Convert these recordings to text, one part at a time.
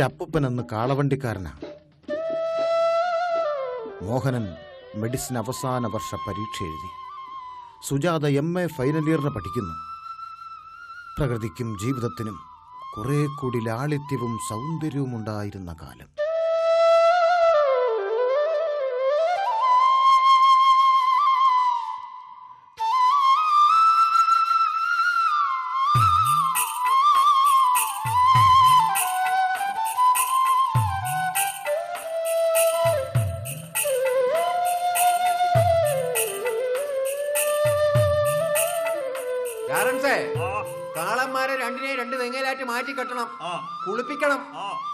എന്റെ അപ്പൂപ്പൻ അന്ന് കാളവണ്ടിക്കാരനാ. മോഹനൻ മെഡിസിൻ അവസാന വർഷ പരീക്ഷ എഴുതി. സുജാത എം എ ഫൈനൽ ഇയറിന് പഠിക്കുന്നു. പ്രകൃതിക്കും ജീവിതത്തിനും കുറെ കൂടി ലാളിത്യവും സൗന്ദര്യവും ഉണ്ടായിരുന്ന കാലം. കുളിപ്പിക്കണം.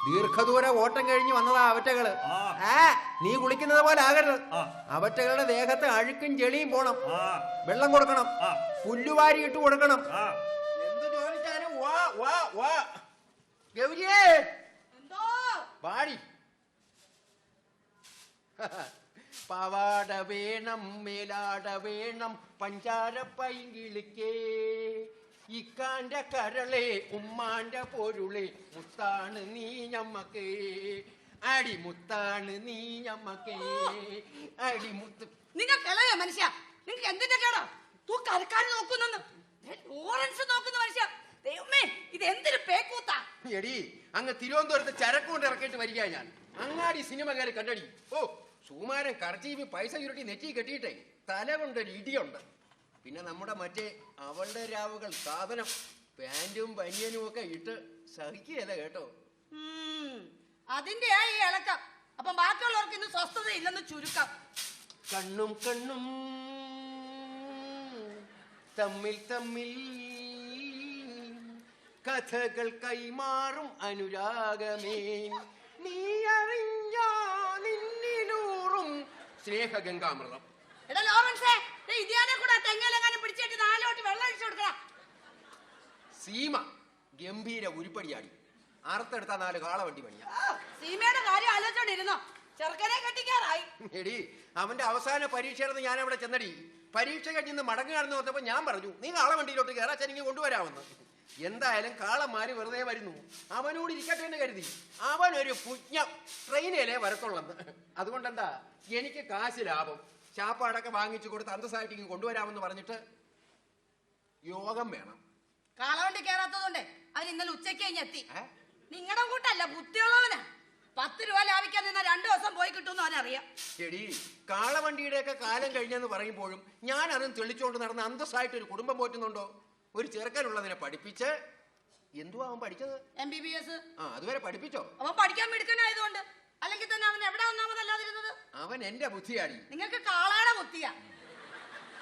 ദീർഘദൂര ഓട്ടം കഴിഞ്ഞ് വന്നതാ അവറ്റകൾ. ആ. നീ കുളിക്കുന്നത് പോലെ ആകരുത്. അവറ്റകളുടെ ദേഹത്ത് അഴുക്കും ചെളിയും പോണം. വെള്ളം കൊടുക്കണം. പുല്ലുവാരി ഇട്ട് കൊടുക്കണം. എന്ത് ചോദിച്ചാലും വാ വാ വാ. ഗൗരിയേ. പാടി പവാട വേണം മേലാട വേണം പഞ്ചാര പൈങ്കിളിക്കേ ഇക്കാന്റെ കരളെ ഉമ്മാന്റെ പൊരുളെ മുത്താണ് നീ ഞമ്മക്ക്. അടിമുത്താണ് നീ ഞമ്മക്ക്. അടിമുത്ത്. നിങ്ങൾ കിളയ മനുഷ്യ? നിങ്ങൾക്ക് എന്തിന്റെ കേടോ? തൂ കരക്കാൻ നോക്കുന്നെന്ന്. ലോറൻസ് നോക്കുന്ന മനുഷ്യ. ദൈവമേ ഇത് എന്തൊരു പേക്കൂത്താ? എടി അങ്ങ് തിരുവനന്തപുരത്ത് ചരക്ക് കൊണ്ട് ഇറക്കിയിട്ട് വരിക ഞാൻ. അങ്ങാടി സിനിമ കയറി കണ്ടടി. ഓ സുമാരൻ കറച്ചീവി പൈസ ചുരുട്ടി നെറ്റി കെട്ടിയിട്ടേ. തല കൊണ്ടൊരു ഇടിയുണ്ട്. പിന്നെ നമ്മുടെ മറ്റേ അവളുടെ രാവുകൾ സാധനം പാന്റും പനിയനും ഒക്കെ ഇട്ട് സഹിക്കുകയല്ല കേട്ടോ. അതിന്റെ ആ ഈ ഇളക്കം. അപ്പൊ ബാക്കിയുള്ളവർക്ക് ഇന്ന് സ്വസ്ഥത ഇല്ലെന്ന് ചുരുക്കം. കണ്ണും കണ്ണും തമ്മിൽ തമ്മിൽ കഥകൾ കൈമാറും അനുരാഗമേ. നീ അറിഞ്ഞോ നിന്നിലൂറും സ്നേഹഗംഗാമൃതം. എടാ ലോറൻസേ തെങ്ങലെങ്ങാനും പിടിച്ചിട്ട് നാലോട്ട് വെള്ളം ഒഴിച്ചു കൊടുക്കടാ. സീമ ഗംഭീര ഉരുപ്പടിയാടി. അറുത്തെടുത്ത നാല് കാളവണ്ടി പണിയാ. സീമയുടെ കാര്യം ആലോചിച്ചോണ്ടിരുന്നോ? ചെറുക്കനെ കെട്ടിക്കാറായി. എടി അവന്റെ അവസാന പരീക്ഷയാണെന്ന് ഞാൻ അവിടെ ചെന്നടി. പരീക്ഷ കഴിഞ്ഞ് മടങ്ങുകയാണെന്ന് പറഞ്ഞപ്പോ ഞാൻ പറഞ്ഞു നീ കാളവണ്ടിയിലോട്ട് കയറാ ചെനിക്ക് കൊണ്ടുവരാമെന്ന്. എന്തായാലും കാളന്മാര് വെറുതെ വരുന്നു. അവനോട് ഇരിക്കട്ടെ എന്ന് കരുതി. അവനൊരു പുജ്ഞം ട്രെയിനിലേ വരത്തുള്ളെന്ന്. അതുകൊണ്ടെന്താ എനിക്ക് കാശ് ലാഭം. ചാപ്പാടൊക്കെ വാങ്ങിച്ചു കൊടുത്ത് അന്തസ്സായിട്ട് ഇങ്ങ് കൊണ്ടുവരാമെന്ന് പറഞ്ഞിട്ട് യോഗം വേണം. കാളവണ്ടി കേറാത്തതുകൊണ്ട് അവൻ ഇന്നലെ ഉച്ചയ്ക്ക് കഴിഞ്ഞ് എത്തി. ഏ? നിങ്ങളുടെ കൂട്ടല്ല ബുദ്ധിയുള്ളവനാ. പത്ത് രൂപ ലാഭിക്കാൻ നിന്ന രണ്ടു ദിവസം പോയി കിട്ടുമെന്ന് അവനറിയാം എടി കാളവണ്ടിയുടെയൊക്കെ കാലം കഴിഞ്ഞെന്ന് പറയുമ്പോഴും ഞാൻ അതും തെളിച്ചുകൊണ്ട് നടന്ന് അന്തസ്സായിട്ട് ഒരു കുടുംബം പോറ്റുന്നുണ്ടോ? ഒരു ചെറുക്കനുള്ളതിനെ പഠിപ്പിച്ച് എന്തുവാ അവൻ പഠിച്ചത്? എം ബി ബി എസ് ആ അതുവരെ പഠിപ്പിച്ചോ? അവൻ പഠിക്കാൻ മിടുക്കനായതുകൊണ്ട്. അല്ലെങ്കിൽ തന്നെ അവൻ എവിടെ ഒന്നാമതല്ലാതിരുന്നത്? അവൻ എന്റെ ബുദ്ധിയാടി. നിങ്ങൾക്ക് കാളയുടെ ബുദ്ധിയാ.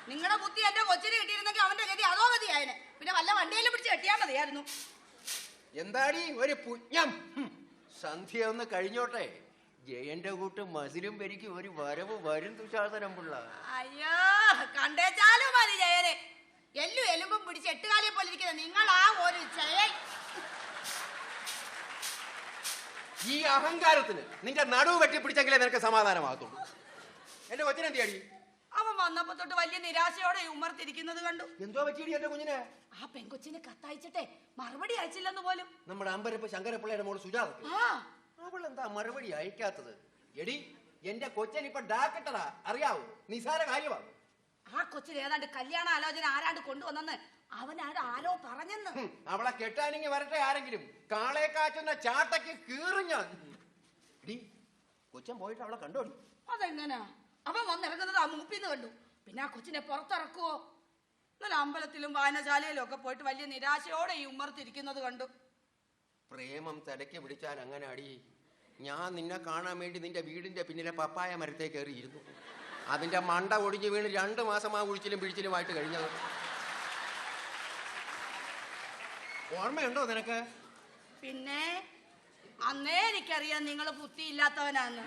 നിങ്ങളുടെ ബുദ്ധി എന്റെ കൊച്ചിന് കിട്ടിയിരുന്നെങ്കിൽ അവന്റെ ഗതി അതോ ഗതിയായനെ. പിന്നെ വല്ല വണ്ടിയിലും പിടിച്ച് കെട്ടിയാൽ മതിയായിരുന്നു. എന്താടി ഒരു പുജ്ഞം ഹും. സന്ധ്യ ഒന്ന് കഴിഞ്ഞോട്ടെ. ജയന്റെ കൂട്ട് മസിലും പെരിക്കും ഒരു വരവ് വരും തുശാസനം പിള്ള. അയ്യോ കണ്ടേച്ചാലും മതി ജയനെ. എല്ലും എലുമ്പും പിടിച്ച് എട്ടുകാലിയെ പോലെ ഇരിക്കുന്ന നിങ്ങൾ ആ ഒരു ജയൻ ഈ അഹങ്കാരത്തിന് നിന്റെ നടുവ് വെട്ടിപ്പിടിച്ചെങ്കിലേ നിനക്ക് സമാധാനമാകത്തുള്ളൂ. എന്റെ കൊച്ചിനെന്തിയാടി അവൻ വന്നപ്പോ തൊട്ട് വലിയ നിരാശയോടെ ഉമർത്തിരിക്കുന്നത് കണ്ടു. എന്തോ പറ്റിയടി എന്റെ കുഞ്ഞിനെ? ആ പെൺകൊച്ചിനെ കത്തയച്ചിട്ടെ മറുപടി അയച്ചില്ലെന്ന് പോലും. നമ്മുടെ അമ്പരപ്പ് ശങ്കരപ്പിള്ളയുടെ മോൾ സുജാത അവൾ എന്താ മറുപടി അയക്കാത്തത്? എടി എന്റെ കൊച്ചൻ ഇപ്പൊ ഡാക്കട്ടടാ അറിയാവൂ? നിസാര കാര്യമാണ് ആ കൊച്ചിന് ഏതാണ്ട് കല്യാണ ആലോചന ആരാണ്ട് കൊണ്ടുവന്നെന്ന് അവനാട് ആരോ പറഞ്ഞെന്ന്. അവളെ കെട്ടാനിങ്ങി വരട്ടെ ആരെങ്കിലും. കാളെ കാച്ചുന്ന ചാട്ടയ്ക്ക് കീറും ഞാൻ. എടി കൊച്ചൻ പോയിട്ട് അവളെ കണ്ടോടി. അതെങ്ങനാ? അവൻ വന്നിറങ്ങുന്നത് ആ മൂപ്പിന്ന് കണ്ടു. പിന്നെ ആ കൊച്ചിനെ പുറത്തിറക്കുവോ? ഇന്നലെ അമ്പലത്തിലും വായനശാലയിലും ഒക്കെ പോയിട്ട് വലിയ നിരാശയോടെ ഈ ഉമ്മർത്തിരിക്കുന്നത് കണ്ടു. പ്രേമം തലയ്ക്ക് പിടിച്ചാൽ അങ്ങനെ അടി ഞാൻ നിന്നെ കാണാൻ വേണ്ടി നിന്റെ വീടിന്റെ പിന്നിലെ പപ്പായ മരത്തെ കയറിയിരുന്നു. അതിന്റെ മണ്ട ഒടിഞ്ഞു വീണ് രണ്ട് മാസം ആ കുഴിച്ചിലും പിഴിച്ചിലുമായിട്ട് കഴിഞ്ഞത് ഓർമ്മയുണ്ടോ നിനക്ക്? പിന്നെ അന്നേ എനിക്കറിയാം നിങ്ങൾ ബുദ്ധിയില്ലാത്തവനാന്ന്.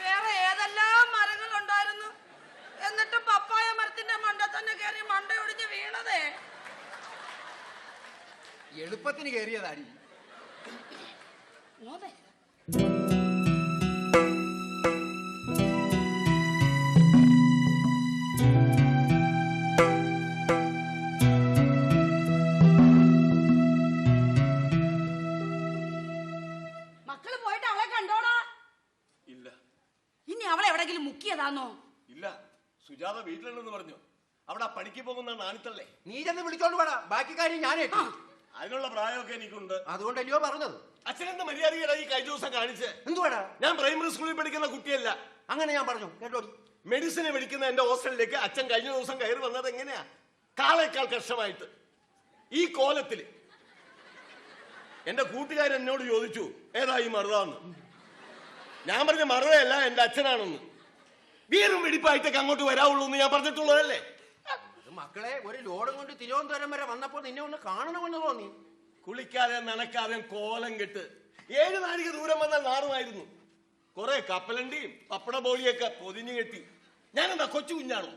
വേറെ ഏതെല്ലാം മരങ്ങളുണ്ടായിരുന്നു? എന്നിട്ട് പപ്പായ മരത്തിന്റെ മണ്ട തന്നെ കയറി മണ്ട ഒടിഞ്ഞ് വീണതേ. എളുപ്പത്തിന് കയറിയതാടി മോനെ പണിക്ക് പോകുന്ന നാണിത്തല്ലേ നീ ചെന്ന് വിളിച്ചോണ്ട് വേണം ബാക്കി കാര്യം ഞാനേറ്റു അതിനുള്ള പ്രായമൊക്കെ എനിക്കുണ്ട്. അതുകൊണ്ടല്ലയോ പറഞ്ഞത്. അച്ഛനെന്താ മര്യാദയുടെ ഈ കഴിഞ്ഞ ദിവസം കാണിച്ച്? എന്തുവാടാ? ഞാൻ പ്രൈമറി സ്കൂളിൽ പഠിക്കുന്ന കുട്ടിയല്ല. അങ്ങനെ ഞാൻ പറഞ്ഞു. കേട്ടോ മെഡിസിനെ വിളിക്കുന്ന എന്റെ ഹോസ്റ്റലിലേക്ക് അച്ഛൻ കഴിഞ്ഞ ദിവസം കയറി വന്നത് എങ്ങനെയാ? കാളേക്കാൾ കഷ്ടമായിട്ട്. ഈ കോലത്തിൽ എന്റെ കൂട്ടുകാരൻ എന്നോട് ചോദിച്ചു ഏതാ ഈ മറുതാന്ന്? ഞാൻ പറഞ്ഞ മറുതയല്ല എന്റെ അച്ഛനാണെന്ന്. വീറും വെടിപ്പായിട്ടൊക്കെ അങ്ങോട്ട് വരാവുള്ളൂ എന്ന് ഞാൻ പറഞ്ഞിട്ടുള്ളതല്ലേ? മക്കളെ ഒരു ലോഡും കൊണ്ട് തിരുവനന്തപുരം വരെ വന്നപ്പോൾ നിന്നെ ഒന്ന് കാണണമെന്ന് തോന്നി. കുളിക്കാതെ നനക്കാതെ കോലം കെട്ട് ഏഴ് നാഴിക ദൂരം വന്നാൽ നാറുമായിരുന്നു. കുറെ കപ്പലണ്ടിയും പപ്പട ബോളിയൊക്കെ പൊതിഞ്ഞു കെട്ടി. ഞാനെന്താ കൊച്ചു കുഞ്ഞാണോ?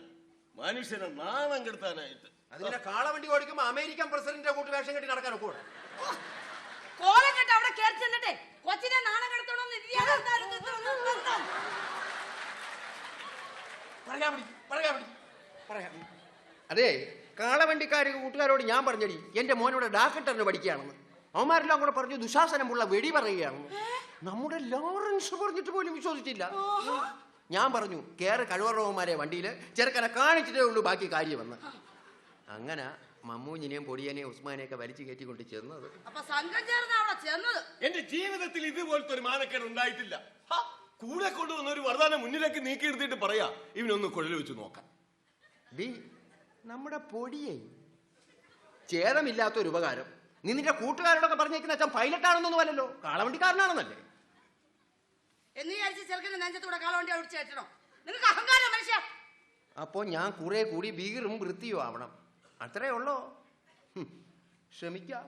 മനുഷ്യനെ നാണം കെടുത്താനായിട്ട്. അതിന്റെ കാളവണ്ടി ഓടിക്കുമ്പോ അമേരിക്കൻ പ്രസിഡന്റിന്റെ കൂട്ട് വേഷം കെട്ടി നടക്കാൻ ഒക്കെ കോലം കെട്ട് അവിടെ കയറി ചെന്നിട്ടെ കൊച്ചിനെ നാണം കെടുത്തോണമെന്ന് പറയാ പിടി പിടി പറയാം അതെ കാളവണ്ടിക്കാർ കൂട്ടുകാരോട് ഞാൻ പറഞ്ഞടി എന്റെ മോനോട് ഡാക്ടറിന് പഠിക്കുകയാണെന്ന്. അവന്മാരെല്ലാം കൂടെ പറഞ്ഞു ദുശാസനമുള്ള വെടി പറയുകയാണെന്ന്. നമ്മുടെ ലോറൻസ് പറഞ്ഞിട്ട് പോലും വിശ്വസിച്ചില്ല. ഞാൻ പറഞ്ഞു കേറ് കഴിവറവന്മാരെ വണ്ടിയിൽ ചെറുക്കനെ കാണിച്ചിട്ടേ ഉള്ളൂ ബാക്കി കാര്യമെന്ന് അങ്ങനെ മമ്മൂഞ്ഞിനെയും പൊടിയനെയും ഉസ്മാനെയൊക്കെ വലിച്ചു കയറ്റിക്കൊണ്ട് ചെന്നത്. എന്റെ ജീവിതത്തിൽ ഇതുപോലത്തെ ഒരു മാനക്കേട് ഉണ്ടായിട്ടില്ല. കൂടെ കൊണ്ടുവന്ന ഒരു വർദ്ധാനം മുന്നിലേക്ക് നീക്കി എടുത്തിട്ട് പറയാ ഇവനൊന്ന് കുഴൽ വെച്ച് നോക്കാം. നമ്മുടെ പൊടിയെ. ചേതമില്ലാത്തൊരു ഉപകാരം. നീ നിന്റെ കൂട്ടുകാരോടൊക്കെ പറഞ്ഞേക്കുന്ന അച്ഛൻ പൈലറ്റാണെന്നൊന്നും അല്ലല്ലോ. കാളവണ്ടിക്കാരനാണെന്നല്ലേ? എന്ന് വിചാരിച്ച് ചെറുക്കന്റെ നെഞ്ചത്തൂടെ കാളവണ്ടി നിങ്ങൾക്ക് അഹങ്കാരം മനുഷ്യ? അപ്പോൾ ഞാൻ കുറെ കൂടി ഭീകരും വൃത്തിയും ആവണം. അത്രേ ഉള്ളോ? ശ്രമിക്കാം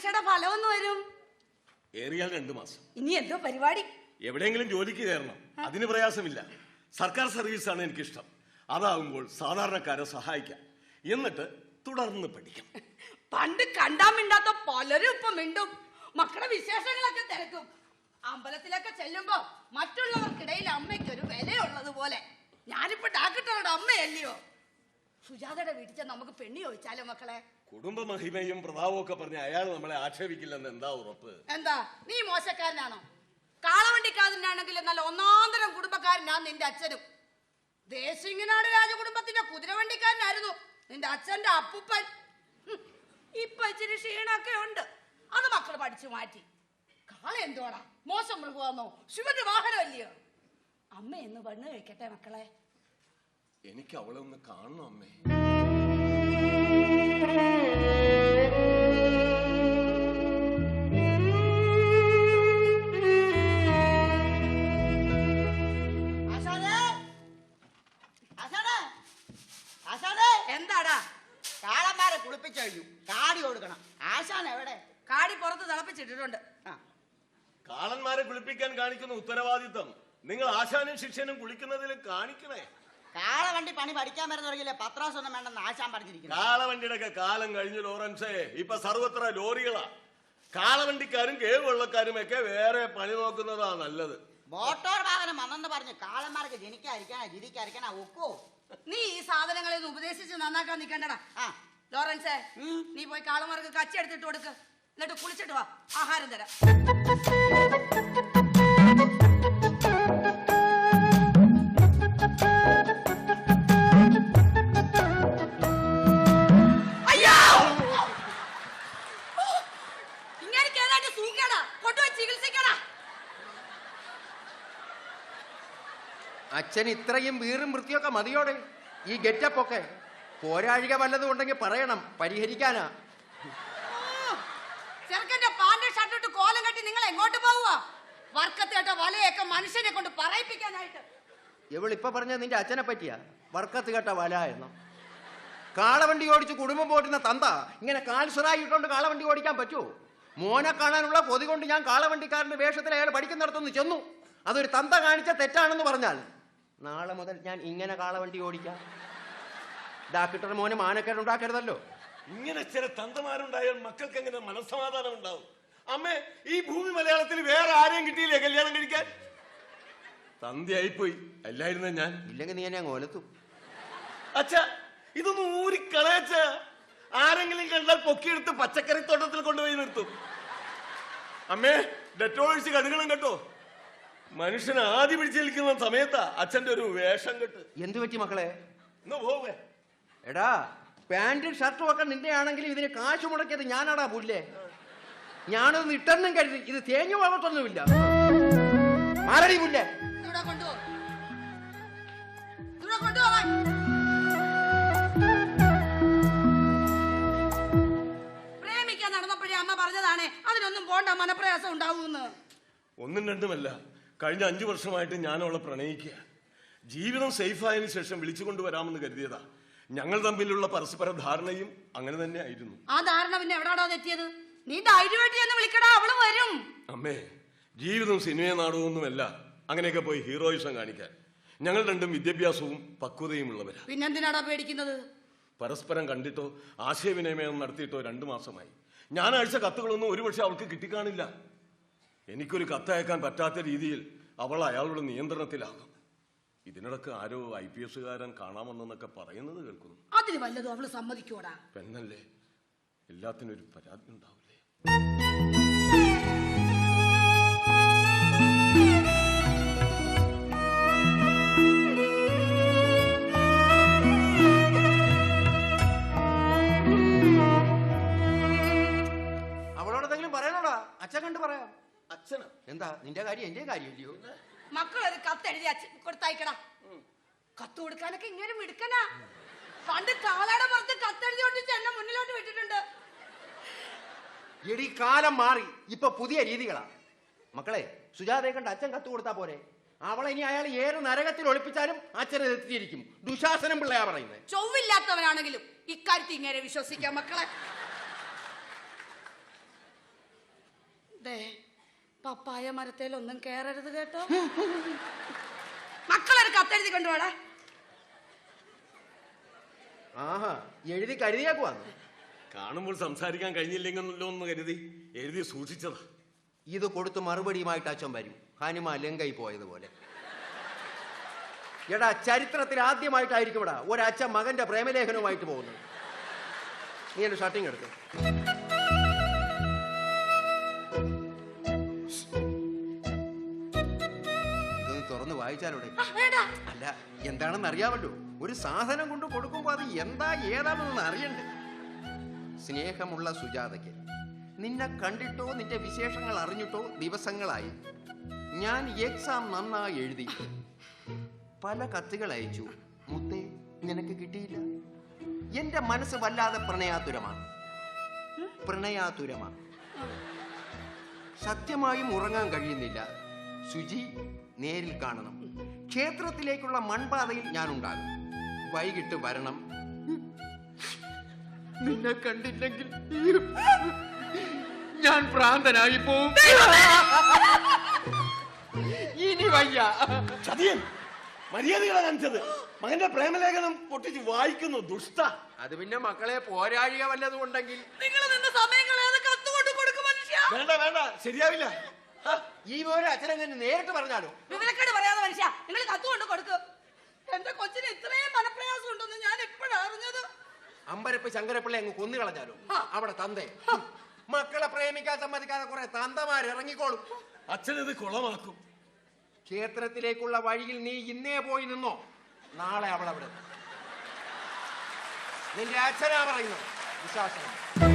പരീക്ഷയുടെ ഫലം ഒന്ന് വരും. ഏറിയാൽ രണ്ടു മാസം. ഇനി എന്തോ പരിപാടി? എവിടെയെങ്കിലും ജോലിക്ക് കയറണം. അതിന് പ്രയാസമില്ല. സർക്കാർ സർവീസാണ് എനിക്കിഷ്ടം. അതാകുമ്പോൾ സാധാരണക്കാരെ സഹായിക്കാം. എന്നിട്ട് തുടർന്ന് പഠിക്കാം. പണ്ട് കണ്ടാ മിണ്ടാത്ത പലരും ഇപ്പൊ മിണ്ടും. മക്കളുടെ വിശേഷങ്ങളൊക്കെ തിരക്കും. അമ്പലത്തിലൊക്കെ ചെല്ലുമ്പോ മറ്റുള്ളവർക്കിടയിൽ അമ്മയ്ക്ക് ഒരു വിലയുള്ളത് പോലെ ഞാനിപ്പോ ഡാക്ടറുടെ അമ്മയല്ലയോ? സുജാതയുടെ വീട്ടിൽ നമുക്ക് പെണ്ണി ചോദിച്ചാലോ മക്കളെ? കുടുംബ മഹിമയും പ്രതാപവും ഒക്കെ പറഞ്ഞ് അയാൾ നമ്മളെ ആക്ഷേപിക്കില്ലെന്ന് എന്താ ഉറപ്പ്? എന്താ? നീ മോശക്കാരനാണോ? കാളവണ്ടിക്കാരനാണെങ്കിൽ നല്ല ഒന്നാന്തരം കുടുംബക്കാരനാണ് നിന്റെ അച്ഛനും. ദേശിങ്ങനാട് രാജകുടുംബത്തിന്റെ കുതിരവണ്ടിക്കാരനായിരുന്നു. നിന്റെ അച്ഛന്റെ അപ്പുപ്പൻ. ഇപ്പൊ ഇച്ചിരി ക്ഷീണൊക്കെ ഉണ്ട്. അത് മക്കൾ പഠിച്ചു മാറ്റി. കാള എന്തോടാ മോശം മൃഗമാണോ ശിവന്റെ വാഹനമല്ലയോ? അമ്മ എന്ന് പെണ്ണ് കഴിക്കട്ടെ മക്കളെ. എനിക്ക് അവളെ ഒന്ന് കാണണം അമ്മേ. എന്താടാ? കാളന്മാരെ കുളിപ്പിച്ചു കഴിഞ്ഞു. കാടി കൊടുക്കണം ആശാൻ എവിടെ? കാടി പുറത്ത് തിളപ്പിച്ചിട്ടിട്ടുണ്ട്. കാളന്മാരെ കുളിപ്പിക്കാൻ കാണിക്കുന്ന ഉത്തരവാദിത്തം നിങ്ങൾ ആശാനും ശിഷ്യനും കുളിക്കുന്നതിൽ കാണിക്കണേ. കാളവണ്ടി പണി പഠിക്കാൻ വരെ തുടങ്ങിയില്ലേ പത്രാസ് ഒന്നും വേണ്ടെന്ന് ആശാൻ പറഞ്ഞിരിക്കുന്നു. കാളവണ്ടിയുടെ കാലം കഴിഞ്ഞു ലോറൻസേ ഇപ്പൊ സർവത്ര ലോറികളാ. കാളവണ്ടിക്കാരും കേൾവെള്ളക്കാരും ഒക്കെ വേറെ പണി നോക്കുന്നതാ നല്ലത്. മോട്ടോർ വാഹനം വന്നെന്ന് പറഞ്ഞു കാളന്മാർക്ക് ജനിക്കാതിരിക്കാനാ ജിരിക്കാതിരിക്കാനാ ഒക്കോ. നീ ഈ സാധനങ്ങളെ ഒന്ന് ഉപദേശിച്ച് നന്നാക്കാൻ നിൽക്കണ്ടടാ ആ ലോറൻസേ നീ പോയി കാളമാർക്ക് കച്ചി എടുത്തിട്ട് കൊടുക്ക്. എന്നിട്ട് കുളിച്ചിട്ട് വാ. ആഹാരം തരാം. അച്ഛൻ ഇത്രയും വീറും വൃത്തിയൊക്കെ മതിയോടെ? ഈ ഗെറ്റപ്പ് ഒക്കെ. പോരാഴിക വല്ലതും ഉണ്ടെങ്കിൽ പറയണം. പരിഹരിക്കാനാ. ചെറുക്കന്റെ പാന്റ് ഷർട്ടിട്ട് കോലം കെട്ടി നിങ്ങൾ എങ്ങോട്ട് പോവുക വർക്കത്തേട്ട വലയൊക്കെ മനുഷ്യനെ കൊണ്ട് പറയിപ്പിക്കാനായിട്ട്. ഇവളിപ്പൊ പറഞ്ഞ നിന്റെ അച്ഛനെ പറ്റിയാ. വർക്കത്ത് കേട്ട വല എന്ന്. കാളവണ്ടി ഓടിച്ച് കുടുംബം പോട്ടുന്ന തന്ത. ഇങ്ങനെ കാൽസുറായി ഇട്ടുകൊണ്ട് കാളവണ്ടി ഓടിക്കാൻ പറ്റുമോ മോനെ കാണാനുള്ള കൊതി കൊണ്ട് ഞാൻ കാളവണ്ടിക്കാരന്റെ വേഷത്തിൽ അയാൾ പഠിക്കുന്നിടത്തുനിന്ന് ചെന്നു. അതൊരു തന്ത കാണിച്ച തെറ്റാണെന്ന് പറഞ്ഞാൽ നാളെ മുതൽ ഞാൻ ഇങ്ങനെ കാളവണ്ടി ഓടിക്കാം. ഡാക്ടർ മോനെ മാനക്കേടുണ്ടാക്കരുതല്ലോ ഇങ്ങനെ ചില തന്തമാരുണ്ടായാൽ മക്കൾക്ക് എങ്ങനെ മനസ്സമാധാനം ഉണ്ടാവും? അമ്മേ ഈ ഭൂമി മലയാളത്തിൽ വേറെ ആരെയും കിട്ടിയില്ലേ കല്യാണം കഴിക്കാൻ? തന്തിയായിപ്പോയി. അല്ലായിരുന്ന ഞാൻ. ഇല്ലെങ്കിൽ നീ എന്നെ ഓലത്തു അച്ഛ ഇതൊന്നും ഊരി ഊരിക്കളയച്ച ആരെങ്കിലും കണ്ടാൽ പൊക്കിയെടുത്ത് പച്ചക്കറി തോട്ടത്തിൽ കൊണ്ടുപോയി നിർത്തും. അമ്മേ ഡെറ്റോഴിച്ച് കഴുകണം കേട്ടോ. മനുഷ്യൻ ആദ്യ പിടിച്ചിരിക്കുന്ന സമയത്താ അച്ഛന്റെ ഒരു വേഷം കെട്ട്. എന്തു പറ്റി മക്കളെ? പോവേ. എടാ പാന്റും ഷർട്ടും ഒക്കെ നിന്റെ ആണെങ്കിൽ ഇതിന് കാശ് മുടക്കിയത് ഞാനാടാ പുല്ലേ? ഞാനൊന്ന് ഇട്ടെന്നും കരുതി ഇത് തേഞ്ഞു പോകത്തൊന്നുമില്ല മാറടി പുല്ലേ? പ്രേമിക്കാൻ നടന്നപ്പോഴേ അമ്മ പറഞ്ഞതാണേ അതിനൊന്നും പോണ്ട മനപ്രയാസം ഉണ്ടാവൂന്ന്. ഒന്നും രണ്ടുമല്ല. കഴിഞ്ഞ അഞ്ചു വർഷമായിട്ട് ഞാൻ അവളെ പ്രണയിക്കുക. ജീവിതം സേഫായതിനു ശേഷം വിളിച്ചു കൊണ്ടുവരാമെന്ന് കരുതിയതാ. ഞങ്ങൾ തമ്മിലുള്ള പരസ്പര ധാരണയും അങ്ങനെ തന്നെ ആയിരുന്നു. ആ ധാരണ പിന്നെ തെറ്റിയത്? നീ ധൈര്യമായിട്ട് എന്ന് വിളിക്കടാ അവൾ വരും. അമ്മേ ജീവിതം സിനിമയെ നാടകമൊന്നുമല്ല അങ്ങനെയൊക്കെ പോയി ഹീറോയിസം കാണിക്കാൻ. ഞങ്ങൾ രണ്ടും വിദ്യാഭ്യാസവും പക്വതയും ഉള്ളവരാ പിന്നെന്തിനാടാ പേടിക്കുന്നത്? പരസ്പരം കണ്ടിട്ടോ ആശയവിനിമയം നടത്തിയിട്ടോ രണ്ടു മാസമായി. ഞാൻ അയച്ച കത്തുകളൊന്നും ഒരുപക്ഷെ അവൾക്ക് കിട്ടിക്കാണില്ല. എനിക്കൊരു കത്തയക്കാൻ പറ്റാത്ത രീതിയിൽ അവൾ അയാളുടെ നിയന്ത്രണത്തിലാകും. ഇതിനിടക്ക് ആരോ ഐ പി എസുകാരൻ കാണാമെന്നൊക്കെ പറയുന്നത് കേൾക്കുന്നു. അതിന് വല്ലതും അവൾ സമ്മതിക്കോടാ പെണ്ണല്ലേ? എല്ലാത്തിനും ഒരു പരാതി ഉണ്ടാവില്ലേ? കാര്യമില്ലയോ? എന്റെ കാര്യമില്ലയോ മക്കളൊരു കത്തെഴുതി അച്ഛൻ കൊടുത്തയക്കടാ. കത്ത് കൊടുക്കാനൊക്കെ ഇങ്ങനെ മിടുക്കനാ. പണ്ട് കാളയുടെ പുറത്ത് കത്തെഴുതി ഒട്ടിച്ച് എന്നെ മുന്നിലോട്ട് വിട്ടിട്ടുണ്ട്. എടി കാലം മാറി. ഇപ്പൊ പുതിയ രീതികളാ. മക്കളെ സുജാതയെ കണ്ട് അച്ഛൻ കത്ത് കൊടുത്താ പോരെ? അവളെ ഇനി അയാൾ ഏത് നരകത്തിൽ ഒളിപ്പിച്ചാലും അച്ഛനെ എത്തിയിരിക്കും ദുശാസനം പിള്ളയാ പറയുന്നത് ചൊവ്വില്ലാത്തവനാണെങ്കിലും ഇക്കാര്യത്തിൽ ഇങ്ങനെ വിശ്വസിക്കാം മക്കളെ. പപ്പായ മരത്തേലൊന്നും കേറരുത് കേട്ടോ. മക്കളൊരു കത്തെഴുതി കൊണ്ടുപോടാ. ആഹാ എഴുതി കരുതിയാക്കുവാന്ന്? കാണുമ്പോൾ സംസാരിക്കാൻ കഴിഞ്ഞില്ലെങ്കിലോ എന്ന് കരുതി എഴുതി സൂക്ഷിച്ചതാ. ഇത് കൊടുത്ത് മറുപടിയുമായിട്ട് അച്ഛൻ വരും. ഹനുമാൻ ലങ്കയിൽ പോയതുപോലെ. എടാ ചരിത്രത്തിൽ ആദ്യമായിട്ടായിരിക്കും ഇവിടെ ഒരച്ഛൻ മകന്റെ പ്രേമലേഖനവുമായിട്ട് പോകുന്നത്. നീ എന്റെ ഷർട്ടിങ് എടുക്കും എന്താണെന്ന് അറിയാമല്ലോ. ഒരു സാധനം കൊണ്ട് കൊടുക്കുമ്പോൾ അത് എന്താ ഏതാണെന്ന് അറിയണ്ടേ. സ്നേഹമുള്ള സുജാതയ്ക്ക് നിന്നെ കണ്ടിട്ടോ നിന്റെ വിശേഷങ്ങൾ അറിഞ്ഞിട്ടോ ദിവസങ്ങളായി. ഞാൻ എക്സാം നന്നായി എഴുതി. പല കത്തുകൾ അയച്ചു. മുത്തേ നിനക്ക് കിട്ടിയില്ല. എന്റെ മനസ്സ് വല്ലാതെ പ്രണയാതുരമാണ്. പ്രണയാതുരമാണ്. സത്യമായും ഉറങ്ങാൻ കഴിയുന്നില്ല. സുജി നേരിൽ കാണണം. ക്ഷേത്രത്തിലേക്കുള്ള മൺപാതയിൽ ഞാൻ ഉണ്ടാകും വൈകിട്ട് വരണം. നിന്നെ കണ്ടില്ലെങ്കിൽ ഞാൻ പ്രാന്തനായി പോവും. ഇനി വയ്യ. ചതിയൻ മര്യാദകളാ കാണിച്ചത്. മകന്റെ പ്രേമലേഖനം പൊട്ടിച്ച് വായിക്കുന്നു ദുഷ്ട. അത് പിന്നെ മക്കളെ പോരാഴിക വല്ലതും ഉണ്ടെങ്കിൽ. നിങ്ങൾ നിന്ന് സമയം കളയാതെ കത്ത് കൊടുക്കും മനുഷ്യ. വേണ്ട വേണ്ട ശരിയാവില്ല. ഈ വിവരം അച്ഛനെങ്ങനെ നേരിട്ട് പറഞ്ഞാലോ? വിവരക്കേട് പറയാതെ മനുഷ്യ നിങ്ങൾ കത്ത് കൊണ്ട് കൊടുക്ക്. എന്റെ കൊച്ചിന് ഇത്രയും മനപ്രയാസം ഉണ്ടെന്ന് ഞാൻ എപ്പോഴാ അറിഞ്ഞത്? അമ്പരപ്പ് ശങ്കരപ്പിള്ളി അങ്ങ് കൊന്നു കളഞ്ഞാലോ. അവിടെ തന്തേ. മക്കളെ പ്രേമിക്കാൻ സമ്മതിക്കാതെ കുറെ തന്തമാര് ഇറങ്ങിക്കോളും. അച്ഛനത് കുളമാക്കും. ക്ഷേത്രത്തിലേക്കുള്ള വഴിയിൽ നീ ഇന്നേ പോയി നിന്നോ? നാളെ അവളവിടെ. നിന്റെ അച്ഛനാ പറയുന്നു വിശ്വാസം.